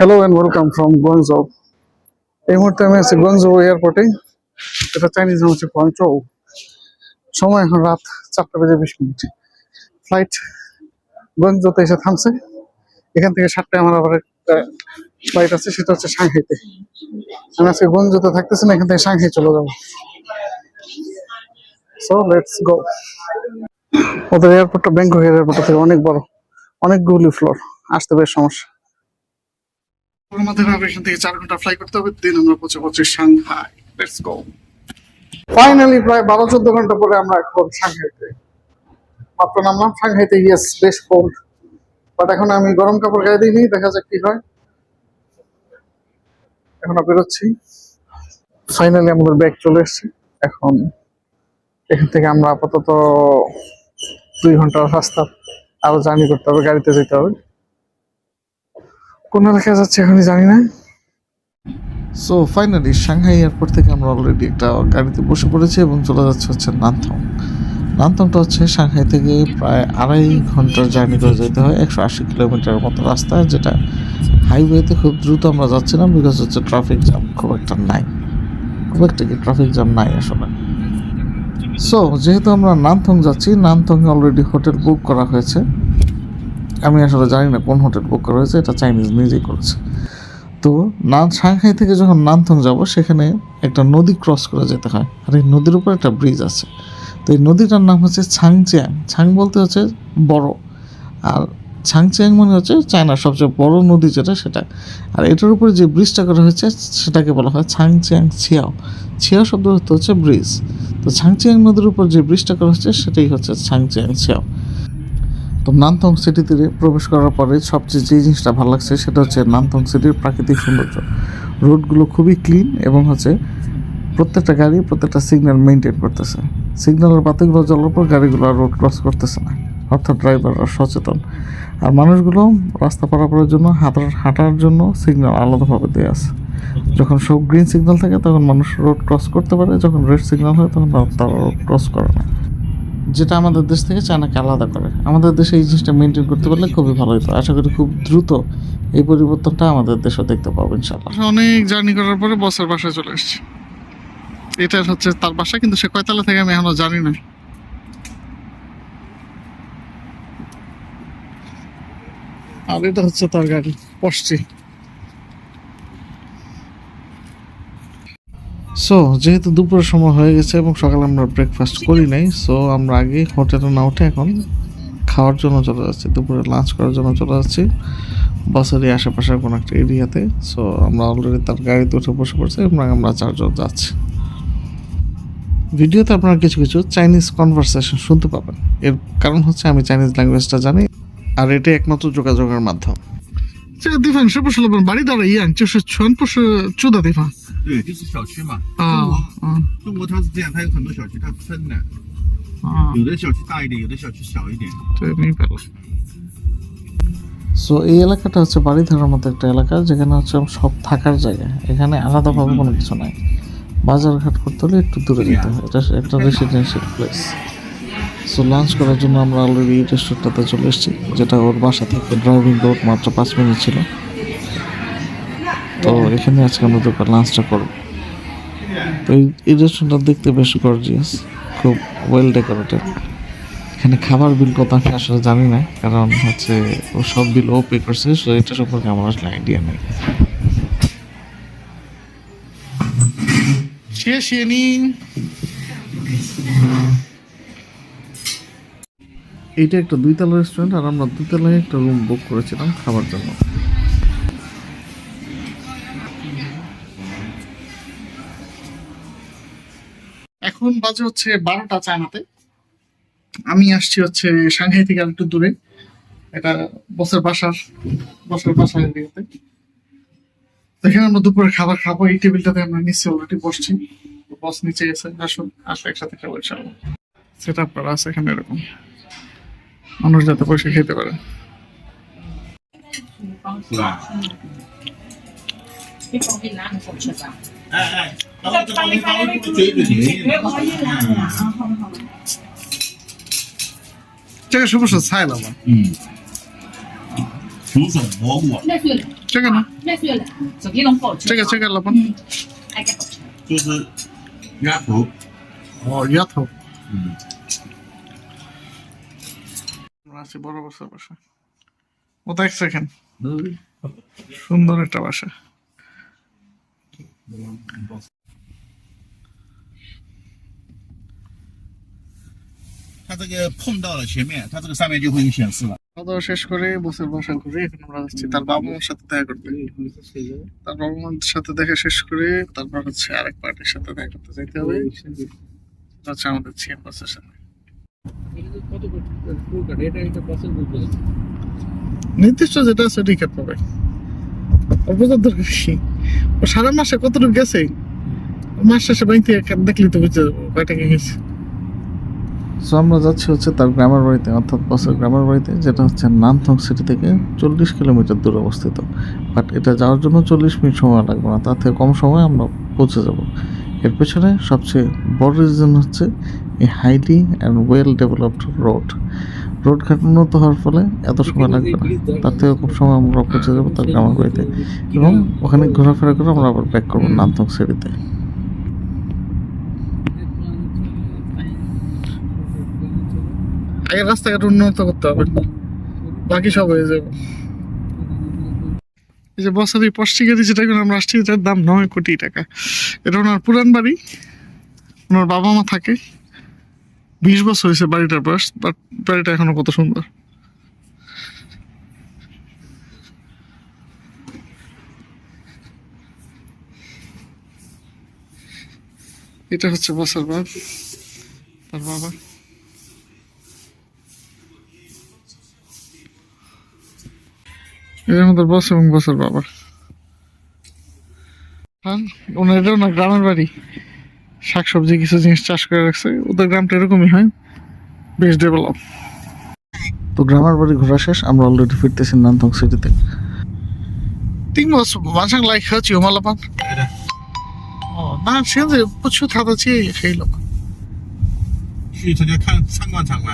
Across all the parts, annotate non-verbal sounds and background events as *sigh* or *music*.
Hello and welcome from Guangzhou এই মুহূর্তে আমি আছি গুয়াংজৌ এয়ারপোর্টে এটা চাইনিজ নাম হচ্ছে গুয়াংচৌ সময় এখন রাত চারটা বেজে বিশ মিনিট। ফ্লাইট গুয়াংজৌতে এসে থামছে। এখান থেকে সাতটায় আমার আবার একটা ফ্লাইট আছে, সেটা হচ্ছে সাংহাইতে আমি আজকে গুয়াংজৌতে থাকতেছি না, এখান থেকে সাংহাই চলে যাব। সো লেটস গো ওদের এয়ারপোর্টটা ব্যাংকক এয়ারপোর্ট থেকে অনেক বড়। অনেকগুলি ফ্লোর আসতে বেশ সমস্যা। আমাদের এখান থেকে চার ঘণ্টা ফ্লাই করতে হবে দিন আমরা পৌঁছে পৌঁছে সাংহাই। লেটস গো ফাইনালি প্রায় বারো চোদ্দ ঘণ্টা পরে আমরা এখন সাংহাইতে। মাত্র নামলাম, সাংহাইতে ইয়েস বেশ কোল্ড বাট এখন আমি গরম কাপড় গায়ে দিইনি দেখা যাক কি হয়। এখন বেরোচ্ছি। ফাইনালি আমাদের ব্যাগ চলে এসেছে। এখন এখান থেকে আমরা আপাতত দুই ঘণ্টার রাস্তা আরও জার্নি করতে হবে, গাড়িতে যেতে হবে। কোন দেখা যাচ্ছে এখনই জানি না। সো ফাইনালি সাংহাই এয়ারপোর্ট থেকে আমরা অলরেডি একটা গাড়িতে বসে পড়েছি এবং চলে যাচ্ছে হচ্ছে নানথং নানথংটা হচ্ছে সাংহাই থেকে প্রায় আড়াই ঘণ্টার জার্নি করে যেতে হয়, একশো আশি কিলোমিটারের মতো রাস্তা, যেটা হাইওয়েতে খুব দ্রুত আমরা যাচ্ছিলাম বিকজ হচ্ছে ট্রাফিক জ্যাম খুব একটা নাই। খুব একটা কি ট্রাফিক জ্যাম নাই আসলে। সো যেহেতু আমরা নানথং যাচ্ছি নানথং অলরেডি হোটেল বুক করা হয়েছে। আমি আসলে জানি না কোন হোটেল বুক করা হয়েছে, এটা চাইনিজ নিজেই করেছে। তো নান সাংহাই থেকে যখন নানথং যাব, সেখানে একটা নদী ক্রস করে যেতে হয়। আর এই নদীর উপর একটা ব্রিজ আছে। তো এই নদীটার নাম হচ্ছে ছাংচিয়াং ছাং বলতে হচ্ছে বড়। আর ছাংচিয়াং মানে হচ্ছে চায়নার সবচেয়ে বড় নদী যেটা, সেটা। আর এটার উপরে যে ব্রিজটা করা হয়েছে, সেটাকে বলা হয় ছাংচিয়াং ছিয়াও ছিয়াও শব্দ হচ্ছে ব্রিজ তো ছাংচিয়াং নদীর উপর যে ব্রিজটা করা হচ্ছে সেটাই হচ্ছে ছাংচিয়াং ছিয়াও তো নানথং সিটিতে প্রবেশ করার পরে সবচেয়ে যে জিনিসটা ভালো লাগছে সেটা হচ্ছে নানথং সিটির প্রাকৃতিক সৌন্দর্য। রোডগুলো খুবই ক্লিন এবং হচ্ছে প্রত্যেকটা গাড়ি প্রত্যেকটা সিগন্যাল মেনটেন করতেছে। সিগন্যালের বাতিগুলো জ্বলার পর গাড়িগুলো আর রোড ক্রস করতেছে না, অর্থাৎ ড্রাইভাররা সচেতন। আর মানুষগুলো রাস্তা পারাপারের জন্য, হাঁটার হাঁটার জন্য সিগন্যাল আলাদাভাবে দেওয়া আছে। যখন সব গ্রিন সিগন্যাল থাকে, তখন মানুষ রোড ক্রস করতে পারে, যখন রেড সিগন্যাল হয়, তখন তারা রোড ক্রস করে না। যেটা আমাদের দেশ থেকে চায়নাকে আলাদা করে। আমাদের দেশে এই জিনিসটা মেনটেন করতে পারলে খুবই ভালো হতো আশা করি খুব দ্রুত এই পরিবর্তনটা আমাদের দেশেও দেখতে পাবো ইনশাল্লাহ অনেক জার্নি করার পরে বসের বাসায় চলে এসেছি। এটা হচ্ছে তার বাসা, কিন্তু সে কয়তলা থেকে আমি এখনও জানি না। আর এটা হচ্ছে তার গাড়ি পড়ছি সো যেহেতু দুপুরের সময় হয়ে গেছে এবং সকালে আমরা ব্রেকফাস্ট করি নাই সো আমরা আগে হোটেলে না উঠে এখন খাওয়ার জন্য চলে যাচ্ছি দুপুরে লাঞ্চ করার জন্য চলে যাচ্ছি বছরই আশেপাশের কোনো একটা এরিয়াতে সো আমরা অলরেডি তার গাড়িতে উঠে বসে পড়ছি এবং আমরা চারজন যাচ্ছি ভিডিওতে আপনারা কিছু কিছু চাইনিজ কনভারসেশন শুনতে পাবেন এর কারণ হচ্ছে আমি চাইনিজ ল্যাঙ্গুয়েজটা জানি আর এটাই একমাত্র যোগাযোগের মাধ্যম 这个地方是不是老板巴厘岛的一样，就是全部是住的地方 对，就是小区嘛。啊啊中国它是这样，它有很多小区，它分的，啊！有的小区大一点，有的小区小一点。对，明白了。 সো এই এলাকাটা হচ্ছে বাড়িধারার মতো একটা এলাকা যেখানে হচ্ছে সব থাকার জায়গা এখানে আলাদাভাবে কোনো কিছু নাই বাজারঘাট করতে হলে একটু দূরে যেতে হয় এটা একটা রেসিডেন্সিয়াল প্লেস সো লাঞ্চ করার জন্য আমরা অলরেডি এই রেস্টুরেন্টটাতে চলে এসেছি যেটা ওর বাসা থেকে ড্রাইভিং রোড মাত্র পাঁচ মিনিট ছিল তো এখানে আজকে আমরা দোকান লাঞ্চটা করব। তো এই রেস্টুরেন্টটা দেখতে বেশ গর্জিয়াস খুব ওয়েল ডেকোরেটেড এখানে খাবার বিল কত আমি আসলে জানি না কারণ হচ্ছে ও সব বিল ও পে করছে সো এটা সম্পর্কে আমার আসলে আইডিয়া নেই। এটা ইনিং একটা দুইতলা রেস্টুরেন্ট আর আমরা দুইতলায় একটা রুম বুক করেছিলাম খাবার জন্য। এখন বাজে হচ্ছে বারোটা চায়নাতে। আমি আসছি হচ্ছে সাংহাই থেকে আর একটু দূরে। এটা বসের বাসার বসের বাসার এরিয়াতে এখানে আমরা দুপুরে খাবার খাব এই টেবিলটাতে আমরা নিচে অলরেডি বসছি। বস নিচে এসে আসুন আসলে একসাথে খাব ইনশাল্লাহ সেট আপ করা আছে এখানে এরকম। মানুষ যাতে বসে খেতে পারে। 是吧？你放给哪个过去吧？哎哎，然后这帮你帮我追追你。 这个是不是菜了吧？嗯，全 竹笋蘑菇，那对了， চেক না 那对了，手机能够 চেক চেক লাপান 嗯，还给我。就是鸭头。 ও ইয়াত হোক 嗯， আমরা আছি বড় বাসার বাসা ও তো এক সেকেন্ড সুন্দর একটা বাসা 它这个碰到了前面，它这个上面就会显示了。 খাওয়া দাওয়া শেষ করে বসের বাসা ঘুরে এখন আমরা যাচ্ছি তার বাবা মার সাথে দেখা করতে তার বাবা মার সাথে দেখা শেষ করে তারপর হচ্ছে আরেক পার্টির সাথে দেখা করতে যাইতে হবে সেটা হচ্ছে আমাদের চিয়ান বাসের সাথে নির্দিষ্ট যেটা আছে ওটাই খেতে পাবে অপোজার দরকার কি ও সারা মাসে কতটুকু গেছে মাস শেষে ব্যাংক থেকে দেখলি তো বুঝতে যাবো কয় টাকা গেছে সো আমরা যাচ্ছি হচ্ছে তার গ্রামের বাড়িতে অর্থাৎ বসের গ্রামের বাড়িতে যেটা হচ্ছে নামথং সিটি থেকে চল্লিশ কিলোমিটার দূরে অবস্থিত। বাট এটা যাওয়ার জন্য চল্লিশ মিনিট সময় লাগবে না তার থেকে কম সময়ে আমরা পৌঁছে যাব। এর পেছনে সবচেয়ে বড় রিজন হচ্ছে এই highly and well developed road road ঘাট উন্নত হওয়ার ফলে এত সময় লাগবে না তার থেকে খুব সময় আমরা পৌঁছে যাব তার গ্রামের বাড়িতে। এবং ওখানে ঘোরাফেরা করে আমরা আবার ব্যাক করব নামথং সিটিতে আগে রাস্তাঘাট উন্নত করতে হবে। বাকি সব হয়ে যাবে। এই যে বছর এই যেটা এখন আমরা আসছি, এটার দাম নয় কোটি টাকা। এটা ওনার পুরান বাড়ি। ওনার বাবা মা থাকে। বিশ বছর হয়েছে বাড়িটার বয়স, বাট বাড়িটা এখনও কত সুন্দর। এটা হচ্ছে বছর বাদ তার বাবা। এটা আমাদের বস এবং বসের বাবা আর ওনার এটাও না গ্রামের বাড়ি শাকসবজি কিছু জিনিস চাষ করে রাখছে ওদের গ্রামটা এরকমই হয় বেশ ডেভেলপ তো গ্রামের বাড়ি ঘোরা শেষ আমরা অলরেডি ফিরতেছি নামথং সিটিতে Tem moço,晚上来喝酒吗，老板？哦，那现在不去他的街也可以了吧？去他家看参观参观，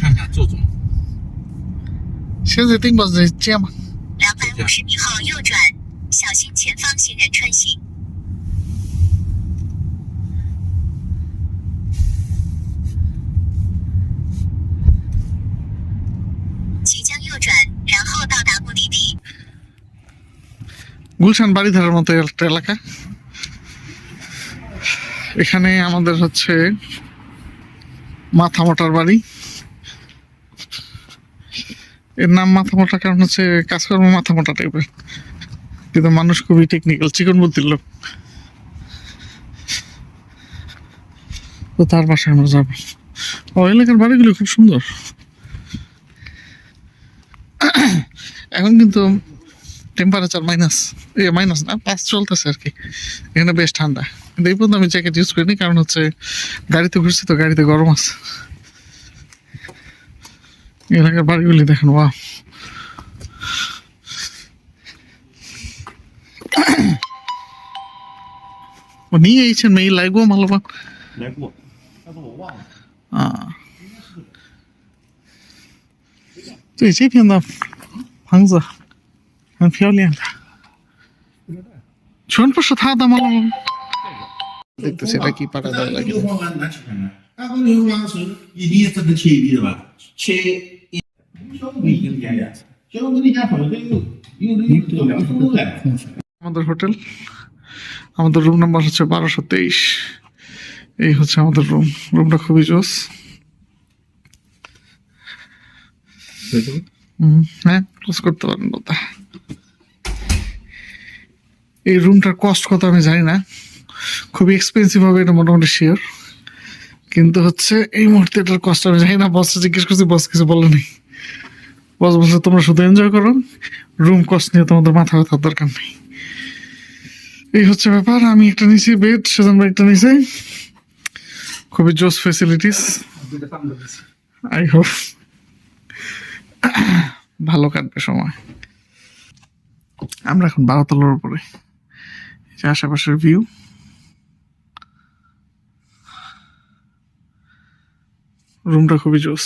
看看坐坐。 *laughs* 现在定不是街吗？两百五十米后右转，小心前方行人穿行。即将右转，然后到达目的地。 গুলশান বাড়িধারার মতো একটা এলাকা এখানে আমাদের হচ্ছে মাথামোটার বাড়ি এর নাম মাথা মোটা কারণ হচ্ছে কাজকর্ম মাথা মোটা টাইপের কিন্তু মানুষ খুবই টেকনিক্যাল চিকন বুদ্ধির লোক। তো তার পাশে আমরা যাব। ও, এলাকার বাড়িগুলো খুব সুন্দর। এখন কিন্তু টেম্পারেচার মাইনাস এ মাইনাস না পাঁচ চলতেছে আর কি এখানে বেশ ঠান্ডা। কিন্তু এই পর্যন্ত আমি জ্যাকেট ইউজ করিনি, কারণ হচ্ছে গাড়িতে ঘুরছি তো গাড়িতে গরম আছে। এলাকার বাড়িগুলি দেখেন ওয়া ও নিয়ে এইছেন মেয়ে লাগবো মালবা 来过，但是我忘了。啊。对，这片的房子很漂亮的，全部是他的吗？দেখতেছি এটা কি পাকা দেওয়া লাগে 六方案拿起来了，那个六方是一粒这个切一粒的吧？切 আমাদের হোটেল। আমাদের রুম নাম্বার হচ্ছে বারোশো তেইশ। এই হচ্ছে আমাদের রুম। রুমটা খুবই জোস। হ্যাঁ ক্লোজ করতে পারেন দাদা এই রুমটার কস্ট কত আমি জানি না। খুবই এক্সপেন্সিভ হবে, এটা মোটামুটি শিওর কিন্তু হচ্ছে এই মুহূর্তে এটার কষ্ট আমি জানি না। বসে জিজ্ঞেস করছি বস কিছু বলেনি। বস বলছে তোমরা শুধু এনজয় করো। রুম কস্ট নিয়ে তোমাদের মাথা ব্যথার দরকার নেই। এই হচ্ছে ব্যাপার, আমি একটা নিচে বেড সেজন ভাই একটা নিচে খুবই জোস ফেসিলিটিস আই হোপ ভালো কাটবে সময়। আমরা এখন বারোতলার উপরে। আশেপাশের ভিউ রুমটা খুবই জোস।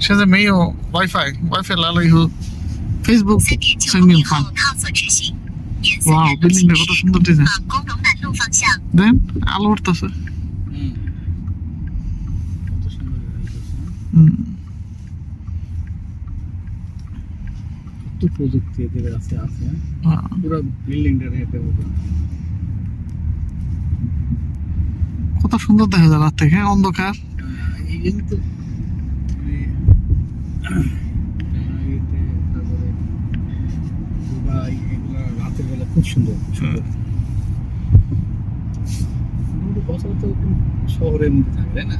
现在没有 WiFi，WiFi 来了以后，Facebook 三点九生命放公里后。靠左直行，沿三哇，元路 বিল্ডিং 行 টা কত 驶 সুন্দর ডিজাইন 往工农南路方向。 দেন আলো উঠতেছে হুম কত সুন্দর লাগতেছে হুম কত প্রযুক্তি এদের আছে আছে হ্যাঁ। পুরো বিল্ডিংটা রেটে মতো কত সুন্দর দেখা যায় রাত থেকে অন্ধকার এই কিন্তু মানে ইয়েতে, তারপরে দুবাই এগুলো রাতের বেলা খুব সুন্দর সুন্দর। বছর তো শহরের মধ্যে থাকে তাই না?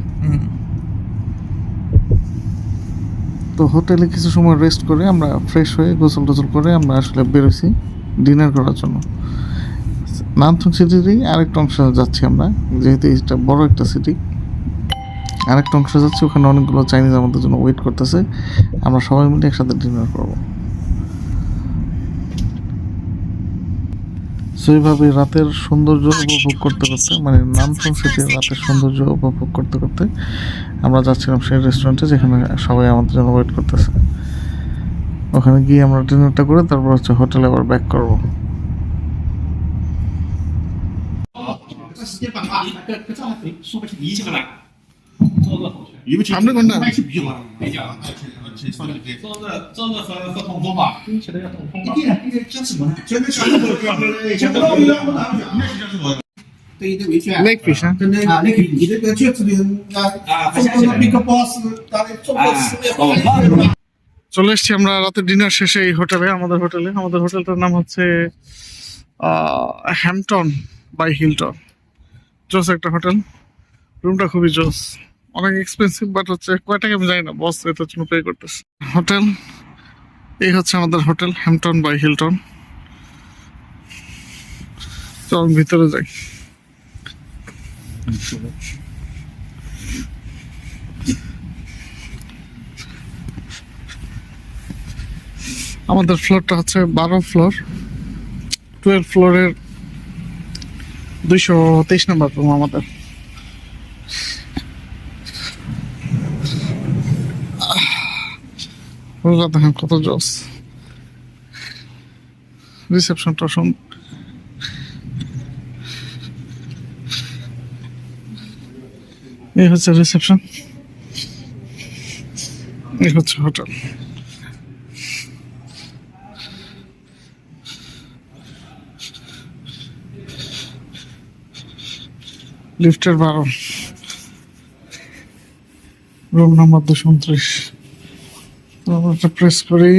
তো হোটেলে কিছু সময় রেস্ট করে আমরা ফ্রেশ হয়ে গোসল টোসল করে আমরা আসলে বেরোছি ডিনার করার জন্য। নামথং সিটিরই আরেকটা অংশ যাচ্ছি আমরা যেহেতু এটা বড় একটা সিটি আরেকটা অংশ যাচ্ছে ওখানে অনেকগুলো চাইনিজ আমাদের জন্য ওয়েট করতেছে আমরা সবাই মিলে একসাথে ডিনার করব সো এইভাবে রাতের সৌন্দর্য উপভোগ করতে করতে মানে নামথং সিটির রাতের সৌন্দর্য উপভোগ করতে করতে আমরা যাচ্ছিলাম সেই রেস্টুরেন্টে যেখানে সবাই আমাদের জন্য ওয়েট করতেছে ওখানে গিয়ে আমরা ডিনারটা করে তারপর হচ্ছে হোটেলে আবার ব্যাক করব 这时间办法，搿搿张还可以，说不清你这个啦。做个好吃，有没有？他们那个呢还是比较好，比较，而且而且放这个。做个做个和和通风吧，听起来要通风吧。一定一定讲什么呢？前面讲什么？前面到底让我哪讲？应该是讲什么？对一个维权。 লেগ পিস হ্যাঁ 真的啊，那个你那个卷子里啊，中国的 Big Boss，当然中国四面好。 চলে এসেছি আমরা রাতের ডিনার শেষে এই হোটেলে আমাদের হোটেলে আমাদের হোটেলটার নাম হচ্ছে হ্যাম্পটন বাই হিলটন জোস একটা হোটেল রুমটা খুবই জোস অনেক এক্সপেন্সিভ বাট হচ্ছে কয় টাকা আমি জানি না বস এটার জন্য পে করতেছে। হোটেল, এই হচ্ছে আমাদের হোটেল হ্যাম্পটন বাই হিলটন চল ভিতরে যাই। আমাদের ফ্লোরটা হচ্ছে বারো ফ্লোর টুয়েলভ ফ্লোরের দুইশো তেইশ নম্বর রুম আমাদের। রোজা দেখেন কত জস রিসেপশনটা শুন এই হচ্ছে রিসেপশন এই হচ্ছে হোটেল লিফটের বারো রুম নাম্বার দুশো উনত্রিশ প্রেস করি